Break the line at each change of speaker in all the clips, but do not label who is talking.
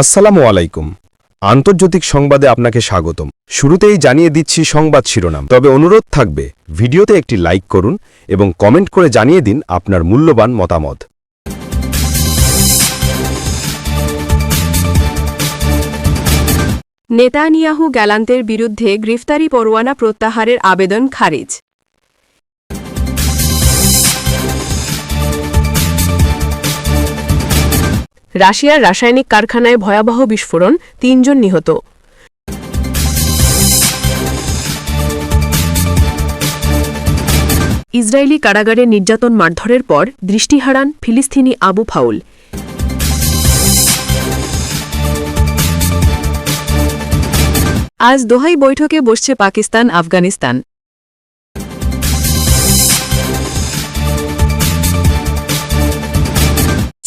আসসালামু আলাইকুম আন্তর্জাতিক সংবাদে আপনাকে স্বাগতম শুরুতেই জানিয়ে দিচ্ছি সংবাদ শিরোনাম তবে অনুরোধ থাকবে ভিডিওতে একটি লাইক করুন এবং কমেন্ট করে জানিয়ে দিন আপনার মূল্যবান মতামত নেতানিয়াহু গ্যালান্তের বিরুদ্ধে গ্রেফতারি পরোয়ানা প্রত্যাহারের আবেদন খারিজ
রাশিয়ার রাসায়নিক কারখানায় ভয়াবহ বিস্ফোরণ তিনজন নিহত
ইসরায়েলি কারাগারে নির্যাতন মারধরের পর দৃষ্টি হারান ফিলিস্তিনি আবু ফাউল
আজ দোহাই বৈঠকে বসছে পাকিস্তান আফগানিস্তান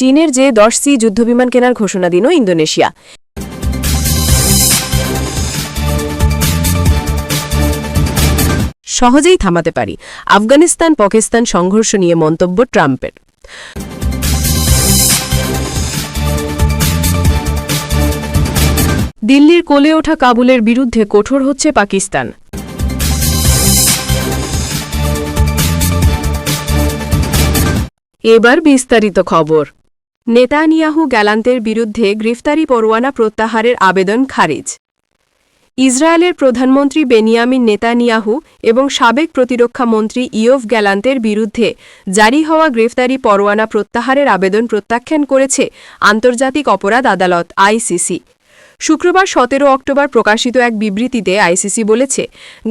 চীনের যে দশ সি যুদ্ধবিমান কেনার ঘোষণা দিল ইন্দোনেশিয়া
সহজেই থামাতে পারি আফগানিস্তান পাকিস্তান সংঘর্ষ নিয়ে মন্তব্য ট্রাম্পের
দিল্লির কোলে ওঠা কাবুলের বিরুদ্ধে কঠোর হচ্ছে পাকিস্তান
এবার বিস্তারিত খবর নেতানিয়াহু গ্যালান্তের বিরুদ্ধে গ্রেফতারি পরোয়ানা প্রত্যাহারের আবেদন খারিজ ইসরায়েলের প্রধানমন্ত্রী বেনিয়ামিন নেতানিয়াহু এবং সাবেক প্রতিরক্ষা মন্ত্রী ইয়ফ গ্যালান্তের বিরুদ্ধে জারি হওয়া গ্রেফতারি পরোয়ানা প্রত্যাহারের আবেদন প্রত্যাখ্যান করেছে আন্তর্জাতিক অপরাধ আদালত আইসিসি শুক্রবার সতেরো অক্টোবর প্রকাশিত এক বিবৃতিতে আইসিসি বলেছে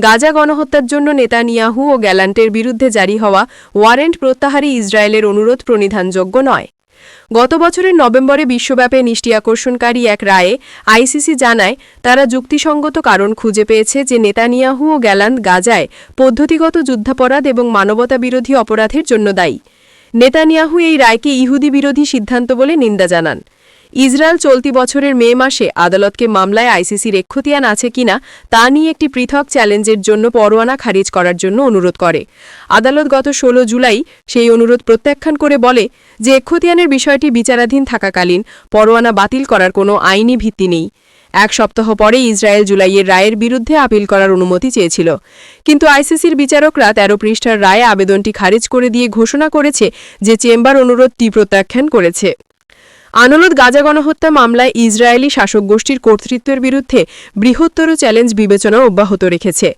গাজা গণহত্যার জন্য নেতানিয়াহু ও গ্যালান্টের বিরুদ্ধে জারি হওয়া ওয়ারেন্ট প্রত্যাহারই ইসরায়েলের অনুরোধ প্রণিধানযোগ্য নয় গত বছরের নভেম্বরে বিশ্বব্যাপী নিষ্টি আকর্ষণকারী এক রায়ে আইসিসি জানায় তারা যুক্তিসঙ্গত কারণ খুঁজে পেয়েছে যে নেতানিয়াহু ও গ্যালান্ট গাজায় পদ্ধতিগত যুদ্ধাপরাধ এবং মানবতাবিরোধী অপরাধের জন্য দায়ী নেতানিয়াহু এই রায়কে ইহুদি বিরোধী সিদ্ধান্ত বলে নিন্দা জানান ইসরায়েল চলতি বছরের মে মাসে আদালতকে মামলায় আইসিসির এক্ষতিয়ান আছে কিনা তা নিয়ে একটি পৃথক চ্যালেঞ্জের জন্য পরোয়ানা খারিজ করার জন্য অনুরোধ করে আদালত গত ষোলো জুলাই সেই অনুরোধ প্রত্যাখ্যান করে বলে যে এক্ষতিয়ানের বিষয়টি বিচারাধীন থাকাকালীন পরোয়ানা বাতিল করার কোনো আইনি ভিত্তি নেই এক সপ্তাহ পরে ইসরায়েল জুলাইয়ের রায়ের বিরুদ্ধে আপিল করার অনুমতি চেয়েছিল কিন্তু আইসিসির বিচারকরা তেরো পৃষ্ঠার রায়ে আবেদনটি খারিজ করে দিয়ে ঘোষণা করেছে যে চেম্বার অনুরোধটি প্রত্যাখ্যান করেছে আদালত গাজা গণহত্যা মামলায় ইসরায়েলি শাসক গোষ্ঠীর কর্তৃত্বের বিরুদ্ধে বৃহত্তর চ্যালেঞ্জ বিবেচনা অব্যাহত রেখেছে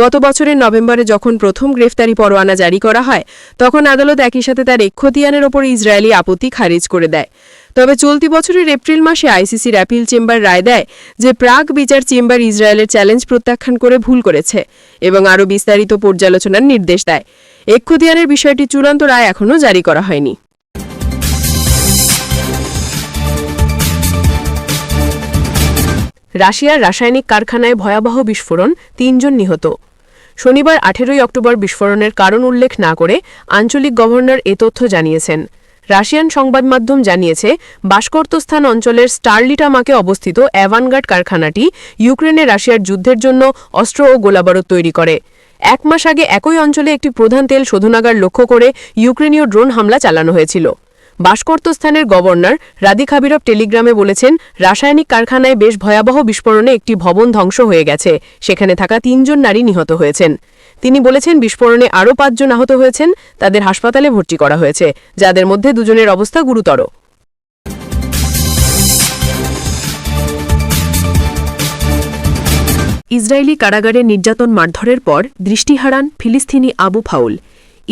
গত বছরের নভেম্বরে যখন প্রথম গ্রেফতারি পরোয়ানা জারি করা হয় তখন আদালত একই সাথে তার এক্ষতিয়ানের ওপর ইসরায়েলি আপত্তি খারিজ করে দেয় তবে চলতি বছরের এপ্রিল মাসে আইসিসির অ্যাপিল চেম্বার রায় দেয় যে প্রাক বিচার চেম্বার ইসরায়েলের চ্যালেঞ্জ প্রত্যাখ্যান করে ভুল করেছে এবং আরও বিস্তারিত পর্যালোচনার নির্দেশ দেয় এক্ষতিয়ানের বিষয়টি চূড়ান্ত রায় এখনও জারি করা হয়নি
রাশিয়ার রাসায়নিক কারখানায় ভয়াবহ বিস্ফোরণ তিনজন নিহত শনিবার আঠেরোই অক্টোবর বিস্ফোরণের কারণ উল্লেখ না করে আঞ্চলিক গভর্নর এ তথ্য জানিয়েছেন রাশিয়ান সংবাদ মাধ্যম জানিয়েছে বাস্কর্তস্থান অঞ্চলের স্টারলিটামাকে অবস্থিত অ্যাভানগার্ড কারখানাটি ইউক্রেনে রাশিয়ার যুদ্ধের জন্য অস্ত্র ও গোলাবারুদ তৈরি করে এক মাস আগে একই অঞ্চলে একটি প্রধান তেল শোধনাগার লক্ষ্য করে ইউক্রেনীয় ড্রোন হামলা চালানো হয়েছিল বাসকর্তস্থানের গভর্নর রাদি খাবিরব টেলিগ্রামে বলেছেন রাসায়নিক কারখানায় বেশ ভয়াবহ বিস্ফোরণে একটি ভবন ধ্বংস হয়ে গেছে সেখানে থাকা তিনজন নারী নিহত হয়েছেন তিনি বলেছেন বিস্ফোরণে আরও পাঁচজন আহত হয়েছেন তাদের হাসপাতালে ভর্তি করা হয়েছে যাদের মধ্যে দুজনের অবস্থা গুরুতর
ইসরায়েলি কারাগারে নির্যাতন মারধরের পর দৃষ্টি হারান ফিলিস্তিনি আবু ফাউল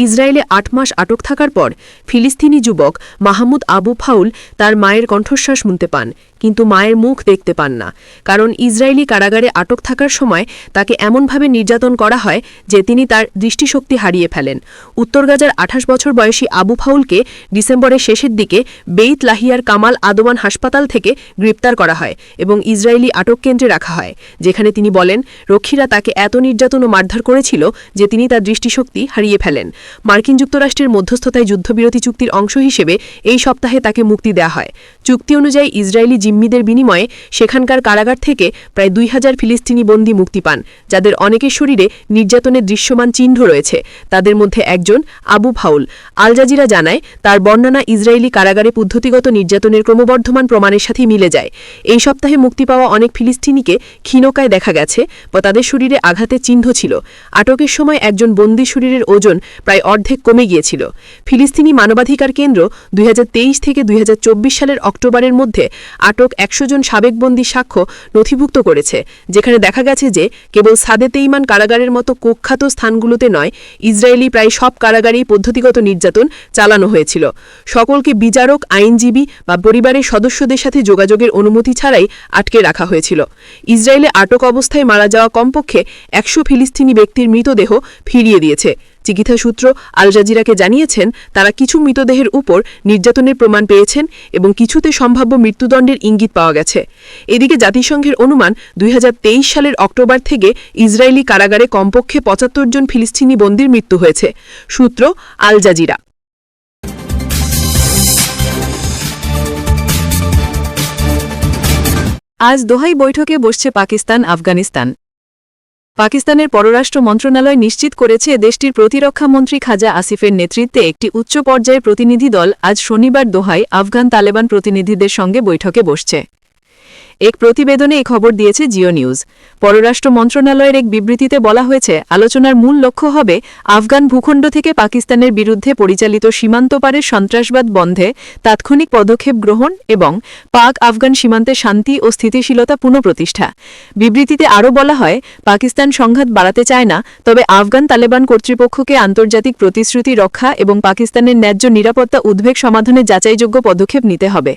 ইসরায়েলে আট মাস আটক থাকার পর ফিলিস্তিনি যুবক মাহমুদ আবু ফাউল তার মায়ের কণ্ঠশ্বাস শুনতে পান কিন্তু মায়ের মুখ দেখতে পান না কারণ ইসরায়েলি কারাগারে আটক থাকার সময় তাকে এমনভাবে নির্যাতন করা হয় যে তিনি তার দৃষ্টিশক্তি হারিয়ে ফেলেন উত্তর গাজার আঠাশ বছর বয়সী আবু ফাউলকে ডিসেম্বরের শেষের দিকে বেইত লাহিয়ার কামাল আদোয়ান হাসপাতাল থেকে গ্রেপ্তার করা হয় এবং ইসরায়েলি আটক কেন্দ্রে রাখা হয় যেখানে তিনি বলেন রক্ষীরা তাকে এত নির্যাতন ও মারধর করেছিল যে তিনি তার দৃষ্টিশক্তি হারিয়ে ফেলেন মার্কিন যুক্তরাষ্ট্রের মধ্যস্থতায় যুদ্ধবিরতি চুক্তির অংশ হিসেবে এই সপ্তাহে তাকে মুক্তি দেওয়া হয় চুক্তি অনুযায়ী ইসরায়েলি জিম্মিদের বিনিময়ে সেখানকার কারাগার থেকে প্রায় দুই হাজার ফিলিস্তিনি বন্দী মুক্তি পান যাদের অনেকের শরীরে নির্যাতনের দৃশ্যমান চিহ্ন রয়েছে তাদের মধ্যে একজন আবু ফাউল আল জাজিরা জানায় তার বর্ণনা ইসরায়েলি কারাগারে পদ্ধতিগত নির্যাতনের ক্রমবর্ধমান প্রমাণের সাথে মিলে যায় এই সপ্তাহে মুক্তি পাওয়া অনেক ফিলিস্তিনিকে ক্ষীণকায় দেখা গেছে বা তাদের শরীরে আঘাতের চিহ্ন ছিল আটকের সময় একজন বন্দী শরীরের ওজন প্রায় প্রায় অর্ধেক কমে গিয়েছিল ফিলিস্তিনি মানবাধিকার কেন্দ্র দুই থেকে দুই সালের অক্টোবরের মধ্যে আটক একশো জন সাবেকবন্দি সাক্ষ্য নথিভুক্ত করেছে যেখানে দেখা গেছে যে কেবল সাদে তেইমান কারাগারের মতো কুখ্যাত স্থানগুলোতে নয় ইসরায়েলি প্রায় সব কারাগারেই পদ্ধতিগত নির্যাতন চালানো হয়েছিল সকলকে বিচারক আইনজীবী বা পরিবারের সদস্যদের সাথে যোগাযোগের অনুমতি ছাড়াই আটকে রাখা হয়েছিল ইসরায়েলে আটক অবস্থায় মারা যাওয়া কমপক্ষে একশো ফিলিস্তিনি ব্যক্তির মৃতদেহ ফিরিয়ে দিয়েছে চিকিৎসা সূত্র আল জাজিরাকে জানিয়েছেন তারা কিছু মৃতদেহের উপর নির্যাতনের প্রমাণ পেয়েছেন এবং কিছুতে সম্ভাব্য মৃত্যুদণ্ডের ইঙ্গিত পাওয়া গেছে এদিকে জাতিসংঘের অনুমান দুই সালের অক্টোবর থেকে ইসরায়েলি কারাগারে কমপক্ষে পঁচাত্তর জন ফিলিস্তিনি বন্দির মৃত্যু হয়েছে সূত্র আল জাজিরা
আজ দোহাই বৈঠকে বসছে পাকিস্তান আফগানিস্তান পাকিস্তানের পররাষ্ট্র মন্ত্রণালয় নিশ্চিত করেছে দেশটির প্রতিরক্ষামন্ত্রী খাজা আসিফের নেতৃত্বে একটি উচ্চ পর্যায়ের প্রতিনিধি দল আজ শনিবার দোহায় আফগান তালেবান প্রতিনিধিদের সঙ্গে বৈঠকে বসছে এক প্রতিবেদনে এ খবর দিয়েছে জিও নিউজ পররাষ্ট্র মন্ত্রণালয়ের এক বিবৃতিতে বলা হয়েছে আলোচনার মূল লক্ষ্য হবে আফগান ভূখণ্ড থেকে পাকিস্তানের বিরুদ্ধে পরিচালিত সীমান্ত সন্ত্রাসবাদ বন্ধে তাৎক্ষণিক পদক্ষেপ গ্রহণ এবং পাক আফগান সীমান্তে শান্তি ও স্থিতিশীলতা পুনঃপ্রতিষ্ঠা বিবৃতিতে আরও বলা হয় পাকিস্তান সংঘাত বাড়াতে চায় না তবে আফগান তালেবান কর্তৃপক্ষকে আন্তর্জাতিক প্রতিশ্রুতি রক্ষা এবং পাকিস্তানের ন্যায্য নিরাপত্তা উদ্বেগ সমাধানে যাচাইযোগ্য পদক্ষেপ নিতে হবে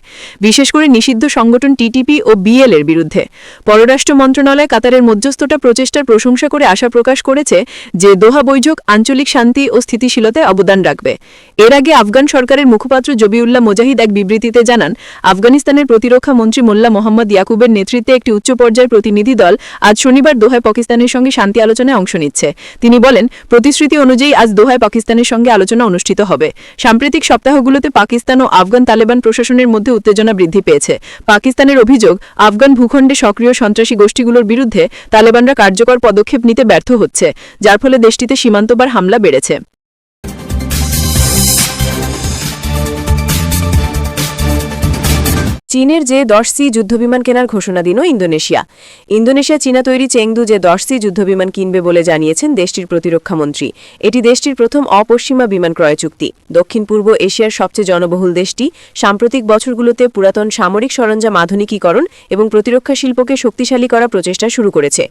বিশেষ করে নিষিদ্ধ সংগঠন টিটিপি ও বিএল এর বিরুদ্ধে পররাষ্ট্র মন্ত্রণালয় কাতারের মধ্যস্থতা প্রচেষ্টার প্রশংসা করে আশা প্রকাশ করেছে যে দোহা বৈঠক আঞ্চলিক শান্তি ও স্থিতিশীলতায় অবদান রাখবে এর আগে আফগান সরকারের মুখপাত্র জবিউল্লাহ মোজাহিদ এক বিবৃতিতে জানান আফগানিস্তানের প্রতিরক্ষা মন্ত্রী মোল্লা মোহাম্মদ ইয়াকুবের নেতৃত্বে একটি উচ্চ পর্যায়ের প্রতিনিধি দল আজ শনিবার দোহায় পাকিস্তানের সঙ্গে শান্তি আলোচনায় অংশ নিচ্ছে তিনি বলেন প্রতিশ্রুতি অনুযায়ী আজ দোহায় পাকিস্তানের সঙ্গে আলোচনা অনুষ্ঠিত হবে সাম্প্রতিক সপ্তাহগুলোতে পাকিস্তান ও আফগান তালেবান প্রশাসনের মধ্যে উত্তেজনা বৃদ্ধি পেয়েছে পাকিস্তানের অভিযোগ আফগান ভূখণ্ডে সক্রিয় সন্ত্রাসী গোষ্ঠীগুলোর বিরুদ্ধে তালেবানরা কার্যকর পদক্ষেপ নিতে ব্যর্থ হচ্ছে যার ফলে দেশটিতে সীমান্তবার হামলা বেড়েছে
চীনের যে দশ সি যুদ্ধবিমান কেনার ঘোষণা দিন ইন্দোনেশিয়া ইন্দোনেশিয়া চীনা তৈরি চেংদু যে দশ সি যুদ্ধবিমান কিনবে বলে জানিয়েছেন দেশটির প্রতিরক্ষামন্ত্রী এটি দেশটির প্রথম অপশ্চিমা বিমান ক্রয় চুক্তি দক্ষিণ পূর্ব এশিয়ার সবচেয়ে জনবহুল দেশটি সাম্প্রতিক বছরগুলোতে পুরাতন সামরিক সরঞ্জাম আধুনিকীকরণ এবং প্রতিরক্ষা শিল্পকে শক্তিশালী করা প্রচেষ্টা শুরু করেছে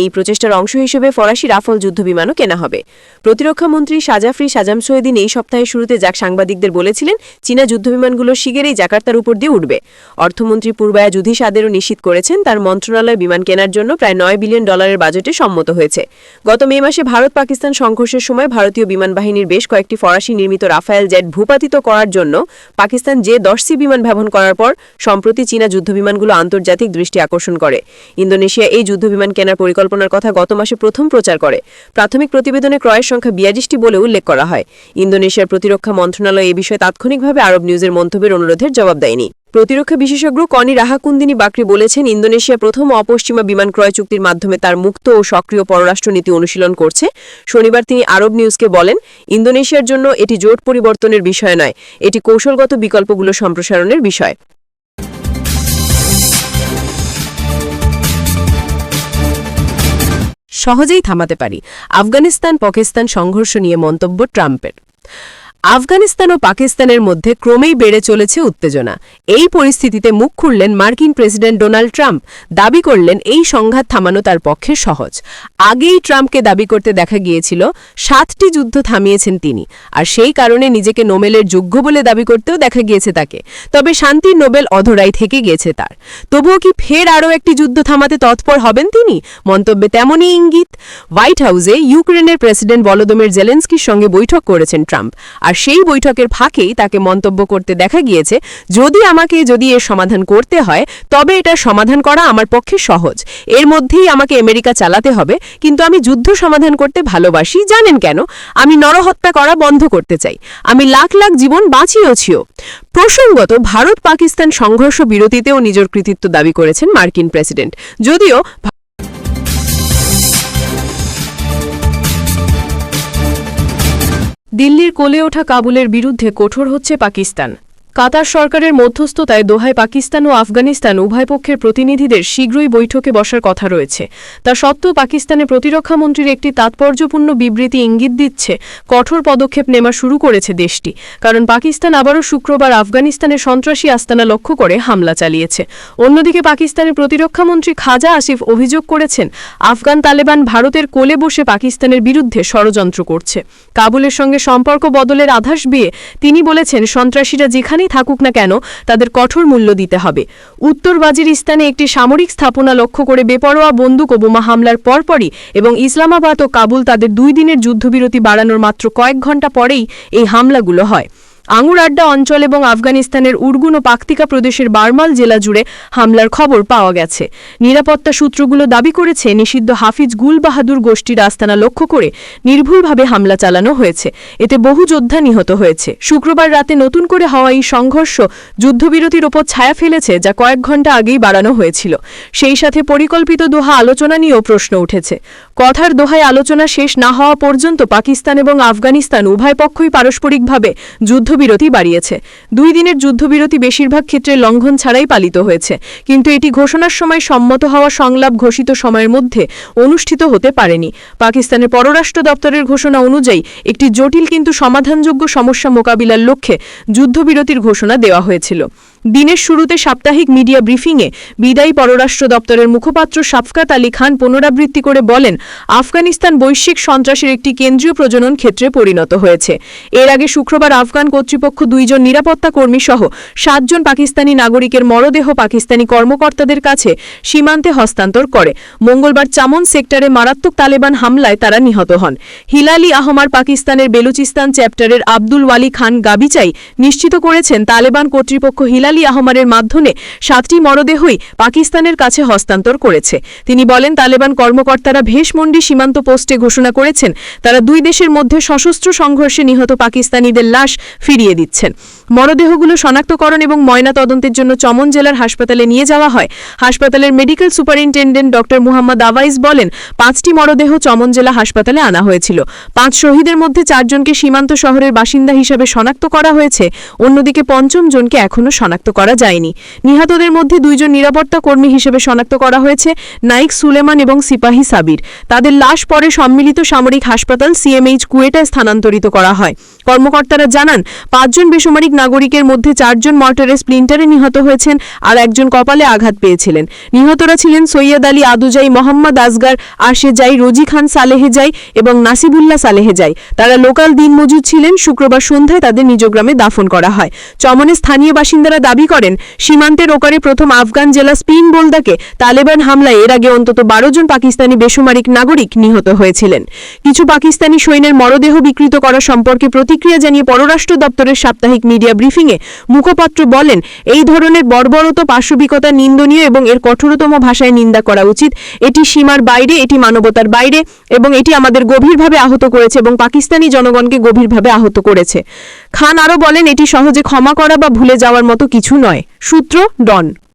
এই প্রচেষ্টার অংশ হিসেবে ফরাসি রাফল যুদ্ধবিমানও কেনা হবে প্রতিরক্ষামন্ত্রী সাজাফরি সাজাম সৈদিন এই সপ্তাহের শুরুতে যাক সাংবাদিকদের বলেছিলেন চীনা যুদ্ধবিমানগুলো শিগেরেই জাকার্তার উপর দিয়ে উঠবে অর্থমন্ত্রী পূর্বায়া যুধিসাদেরও নিশ্চিত করেছেন তার মন্ত্রণালয় বিমান কেনার জন্য প্রায় নয় বিলিয়ন ডলারের বাজেটে সম্মত হয়েছে গত মে মাসে ভারত পাকিস্তান সংঘর্ষের সময় ভারতীয় বিমান বাহিনীর বেশ কয়েকটি ফরাসি নির্মিত রাফায়েল জেট ভূপাতিত করার জন্য পাকিস্তান যে দশটি বিমান ব্যবহার করার পর সম্প্রতি চীনা যুদ্ধবিমানগুলো আন্তর্জাতিক দৃষ্টি আকর্ষণ করে ইন্দোনেশিয়া এই যুদ্ধবিমান কেনার পরিকল্পনার কথা গত মাসে প্রথম প্রচার করে প্রাথমিক প্রতিবেদনে ক্রয়ের সংখ্যা বিয়াল্লিশটি বলে উল্লেখ করা হয় ইন্দোনেশিয়ার প্রতিরক্ষা মন্ত্রণালয় এ বিষয়ে তাৎক্ষণিকভাবে আরব নিউজের মন্তব্যের অনুরোধের জবাব দেয়নি প্রতিরক্ষা বিশেষজ্ঞ কনি রাহাকুন্দিনী বাকরি বলেছেন ইন্দোনেশিয়া প্রথম অপশ্চিমা বিমান ক্রয় চুক্তির মাধ্যমে তার মুক্ত ও সক্রিয় পররাষ্ট্রনীতি অনুশীলন করছে শনিবার তিনি আরব নিউজকে বলেন ইন্দোনেশিয়ার জন্য এটি জোট পরিবর্তনের বিষয় নয় এটি কৌশলগত বিকল্পগুলো সম্প্রসারণের বিষয়
সহজেই থামাতে পারি আফগানিস্তান পাকিস্তান সংঘর্ষ নিয়ে মন্তব্য ট্রাম্পের আফগানিস্তান ও পাকিস্তানের মধ্যে ক্রমেই বেড়ে চলেছে উত্তেজনা এই পরিস্থিতিতে মুখ খুললেন মার্কিন প্রেসিডেন্ট ডোনাল্ড ট্রাম্প দাবি করলেন এই সংঘাত থামানো তার পক্ষে সহজ আগেই ট্রাম্পকে দাবি করতে দেখা গিয়েছিল সাতটি যুদ্ধ থামিয়েছেন তিনি আর সেই কারণে নিজেকে নোবেলের যোগ্য বলে দাবি করতেও দেখা গিয়েছে তাকে তবে শান্তির নোবেল অধরাই থেকে গিয়েছে তার তবুও কি ফের আরও একটি যুদ্ধ থামাতে তৎপর হবেন তিনি মন্তব্যে তেমনই ইঙ্গিত হোয়াইট হাউসে ইউক্রেনের প্রেসিডেন্ট বলোদমের জেলেন্সকির সঙ্গে বৈঠক করেছেন ট্রাম্প আর সেই বৈঠকের ফাঁকেই তাকে মন্তব্য করতে দেখা গিয়েছে যদি আমাকে যদি এর সমাধান করতে হয় তবে এটা সমাধান করা আমার পক্ষে সহজ এর মধ্যেই আমাকে আমেরিকা চালাতে হবে কিন্তু আমি যুদ্ধ সমাধান করতে ভালোবাসি জানেন কেন আমি নরহত্যা করা বন্ধ করতে চাই আমি লাখ লাখ জীবন বাঁচিয়েছিও প্রসঙ্গত ভারত পাকিস্তান সংঘর্ষ বিরতিতেও নিজের কৃতিত্ব দাবি করেছেন মার্কিন প্রেসিডেন্ট যদিও
দিল্লির কোলে ওঠা কাবুলের বিরুদ্ধে কঠোর হচ্ছে পাকিস্তান কাতার সরকারের মধ্যস্থতায় দোহায় পাকিস্তান ও আফগানিস্তান উভয় পক্ষের প্রতিনিধিদের শীঘ্রই বৈঠকে বসার কথা রয়েছে তা সত্ত্বেও পাকিস্তানে প্রতিরক্ষামন্ত্রীর একটি তাৎপর্যপূর্ণ বিবৃতি ইঙ্গিত দিচ্ছে কঠোর পদক্ষেপ নেওয়া শুরু করেছে দেশটি কারণ পাকিস্তান আবারও শুক্রবার আফগানিস্তানে সন্ত্রাসী আস্তানা লক্ষ্য করে হামলা চালিয়েছে অন্যদিকে পাকিস্তানের প্রতিরক্ষামন্ত্রী খাজা আসিফ অভিযোগ করেছেন আফগান তালেবান ভারতের কোলে বসে পাকিস্তানের বিরুদ্ধে ষড়যন্ত্র করছে কাবুলের সঙ্গে সম্পর্ক বদলের আধাস বিয়ে তিনি বলেছেন সন্ত্রাসীরা যেখানে যেখানেই থাকুক না কেন তাদের কঠোর মূল্য দিতে হবে উত্তর বাজিরিস্তানে একটি সামরিক স্থাপনা লক্ষ্য করে বেপরোয়া বন্দুক ও বোমা হামলার পরপরই এবং ইসলামাবাদ ও কাবুল তাদের দুই দিনের যুদ্ধবিরতি বাড়ানোর মাত্র কয়েক ঘন্টা পরেই এই হামলাগুলো হয় আঙুর আড্ডা অঞ্চল এবং আফগানিস্তানের উর্গুন ও পাকতিকা প্রদেশের বার্মাল জেলা জুড়ে হামলার খবর পাওয়া গেছে নিরাপত্তা সূত্রগুলো দাবি করেছে নিষিদ্ধ হাফিজ গুল বাহাদুর গোষ্ঠীর আস্তানা লক্ষ্য করে নির্ভুলভাবে হামলা চালানো হয়েছে এতে বহু যোদ্ধা নিহত হয়েছে শুক্রবার রাতে নতুন করে হওয়া এই সংঘর্ষ যুদ্ধবিরতির ওপর ছায়া ফেলেছে যা কয়েক ঘন্টা আগেই বাড়ানো হয়েছিল সেই সাথে পরিকল্পিত দোহা আলোচনা নিয়েও প্রশ্ন উঠেছে কথার দোহায় আলোচনা শেষ না হওয়া পর্যন্ত পাকিস্তান এবং আফগানিস্তান উভয় পক্ষই পারস্পরিকভাবে যুদ্ধ যুদ্ধবিরতি বাড়িয়েছে দুই দিনের যুদ্ধবিরতি বেশিরভাগ ক্ষেত্রে লঙ্ঘন ছাড়াই পালিত হয়েছে কিন্তু এটি ঘোষণার সময় সম্মত হওয়া সংলাপ ঘোষিত সময়ের মধ্যে অনুষ্ঠিত হতে পারেনি পাকিস্তানের পররাষ্ট্র দপ্তরের ঘোষণা অনুযায়ী একটি জটিল কিন্তু সমাধানযোগ্য সমস্যা মোকাবিলার লক্ষ্যে যুদ্ধবিরতির ঘোষণা দেওয়া হয়েছিল দিনের শুরুতে সাপ্তাহিক মিডিয়া ব্রিফিংয়ে বিদায়ী পররাষ্ট্র দপ্তরের মুখপাত্র সাফকাত আলী খান পুনরাবৃত্তি করে বলেন আফগানিস্তান বৈশ্বিক সন্ত্রাসের একটি কেন্দ্রীয় প্রজনন ক্ষেত্রে পরিণত হয়েছে এর আগে শুক্রবার আফগান কর্তৃপক্ষ দুইজন নিরাপত্তা কর্মী সহ সাতজন পাকিস্তানি নাগরিকের মরদেহ পাকিস্তানি কর্মকর্তাদের কাছে সীমান্তে হস্তান্তর করে মঙ্গলবার চামন সেক্টরে মারাত্মক তালেবান হামলায় তারা নিহত হন হিলালি আহমার পাকিস্তানের বেলুচিস্তান চ্যাপ্টারের আব্দুল ওয়ালি খান গাবিচাই নিশ্চিত করেছেন তালেবান কর্তৃপক্ষ হিলালি আলী আহমারের মাধ্যমে সাতটি মরদেহই পাকিস্তানের কাছে হস্তান্তর করেছে তিনি বলেন তালেবান কর্মকর্তারা ভেষমন্ডি সীমান্ত পোস্টে ঘোষণা করেছেন তারা দুই দেশের মধ্যে সশস্ত্র সংঘর্ষে নিহত পাকিস্তানিদের লাশ ফিরিয়ে দিচ্ছেন মরদেহগুলো শনাক্তকরণ এবং ময়না তদন্তের জন্য চমন জেলার হাসপাতালে নিয়ে যাওয়া হয় হাসপাতালের medical superintendent doctor Muhammad Awais বলেন পাঁচটি মরদেহ চমন জেলা হাসপাতালে আনা হয়েছিল পাঁচ শহীদের মধ্যে চারজনকে সীমান্ত শহরের বাসিন্দা হিসাবে শনাক্ত করা হয়েছে অন্যদিকে পঞ্চম জনকে এখনও শনাক্ত করা যায়নি নিহতদের মধ্যে দুইজন নিরাপত্তা কর্মী হিসেবে শনাক্ত করা হয়েছে নাইক সুলেমান এবং সিপাহী সাবির তাদের লাশ পরে সম্মিলিত সামরিক হাসপাতাল সিএমএইচ কুয়েটায় স্থানান্তরিত করা হয় কর্মকর্তারা জানান পাঁচজন বেসামরিক নাগরিকের মধ্যে চারজন মর্টারে স্প্লিন্টারে নিহত হয়েছেন আর একজন কপালে আঘাত পেয়েছিলেন নিহতরা ছিলেন সৈয়দ আলী আদুজাই মোহাম্মদ আসগার আশেজাই রোজি খান সালেহেজাই এবং নাসিবুল্লাহ সালেহেজাই তারা লোকাল দিন মজুদ ছিলেন শুক্রবার সন্ধ্যায় তাদের নিজ গ্রামে দাফন করা হয় চমনে স্থানীয় বাসিন্দারা দাবি করেন সীমান্তের ওকারে প্রথম আফগান জেলা স্পিন বোলদাকে তালেবান হামলায় এর আগে অন্তত বারো জন পাকিস্তানি বেসামরিক নাগরিক নিহত হয়েছিলেন কিছু পাকিস্তানি সৈন্যের মরদেহ বিকৃত করা সম্পর্কে প্রতিক্রিয়া জানিয়ে পররাষ্ট্র দপ্তরের সাপ্তাহিক মিডিয়া মিডিয়া ব্রিফিংয়ে মুখপাত্র বলেন এই ধরনের বর্বরত পাশবিকতা নিন্দনীয় এবং এর কঠোরতম ভাষায় নিন্দা করা উচিত এটি সীমার বাইরে এটি মানবতার বাইরে এবং এটি আমাদের গভীরভাবে আহত করেছে এবং পাকিস্তানি জনগণকে গভীরভাবে আহত করেছে খান আরও বলেন এটি সহজে ক্ষমা করা বা ভুলে যাওয়ার মতো কিছু নয় সূত্র ডন